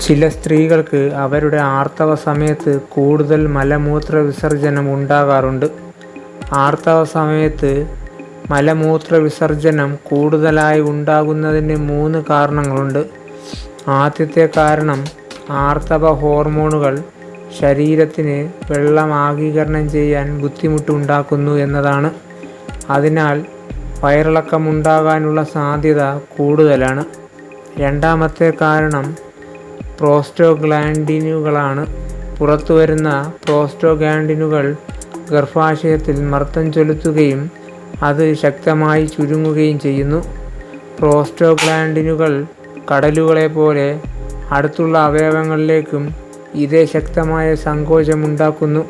ചില സ്ത്രീകൾക്ക് അവരുടെ ആർത്തവ സമയത്ത് കൂടുതൽ മലമൂത്ര വിസർജനം ഉണ്ടാകാറുണ്ട്. ആർത്തവ സമയത്ത് മലമൂത്ര വിസർജനം കൂടുതലായി ഉണ്ടാകുന്നതിന് മൂന്ന് കാരണങ്ങളുണ്ട്. ആദ്യത്തെ കാരണം ആർത്തവ ഹോർമോണുകൾ ശരീരത്തിന് വെള്ളം ആഗീകരണം ചെയ്യാൻ ബുദ്ധിമുട്ടുണ്ടാക്കുന്നു എന്നതാണ്. അതിനാൽ വയറിളക്കമുണ്ടാകാനുള്ള സാധ്യത കൂടുതലാണ്. രണ്ടാമത്തെ കാരണം പ്രോസ്റ്റോഗ്ലാൻഡിനുകളാണ്. പുറത്തുവരുന്ന പ്രോസ്റ്റോഗ്ലാൻഡിനുകൾ ഗർഭാശയത്തിൽ മർദ്ദം ചെലുത്തുകയും അത് ശക്തമായി ചുരുങ്ങുകയും ചെയ്യുന്നു. പ്രോസ്റ്റോഗ്ലാൻഡിനുകൾ കടലുകളെ പോലെ അടുത്തുള്ള അവയവങ്ങളിലേക്കും ഇതേ ശക്തമായ സങ്കോചമുണ്ടാക്കുന്നു.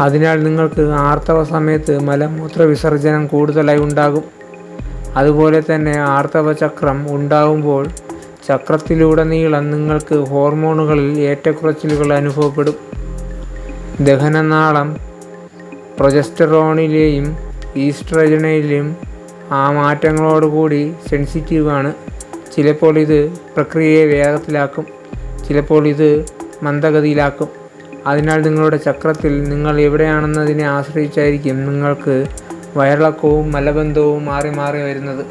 അതിനാൽ നിങ്ങൾക്ക് ആർത്തവ സമയത്ത് മലമൂത്ര വിസർജനം കൂടുതലായി ഉണ്ടാകും. അതുപോലെ തന്നെ ആർത്തവചക്രം ഉണ്ടാകുമ്പോൾ ചക്രത്തിലുടനീളം നിങ്ങൾക്ക് ഹോർമോണുകളിൽ ഏറ്റക്കുറച്ചിലുകൾ അനുഭവപ്പെടും. ദഹനനാളം പ്രൊജസ്റ്ററോണിലെയും ഈസ്ട്രജനിലെയും ആ മാറ്റങ്ങളോടുകൂടി സെൻസിറ്റീവാണ്. ചിലപ്പോൾ ഇത് പ്രക്രിയയെ വേഗത്തിലാക്കും, ചിലപ്പോൾ ഇത് മന്ദഗതിയിലാക്കും. അതിനാൽ നിങ്ങളുടെ ചക്രത്തിൽ നിങ്ങൾ എവിടെയാണെന്നതിനെ ആശ്രയിച്ചായിരിക്കും നിങ്ങൾക്ക് വയറിളക്കവും മലബന്ധവും മാറി മാറി വരുന്നത്.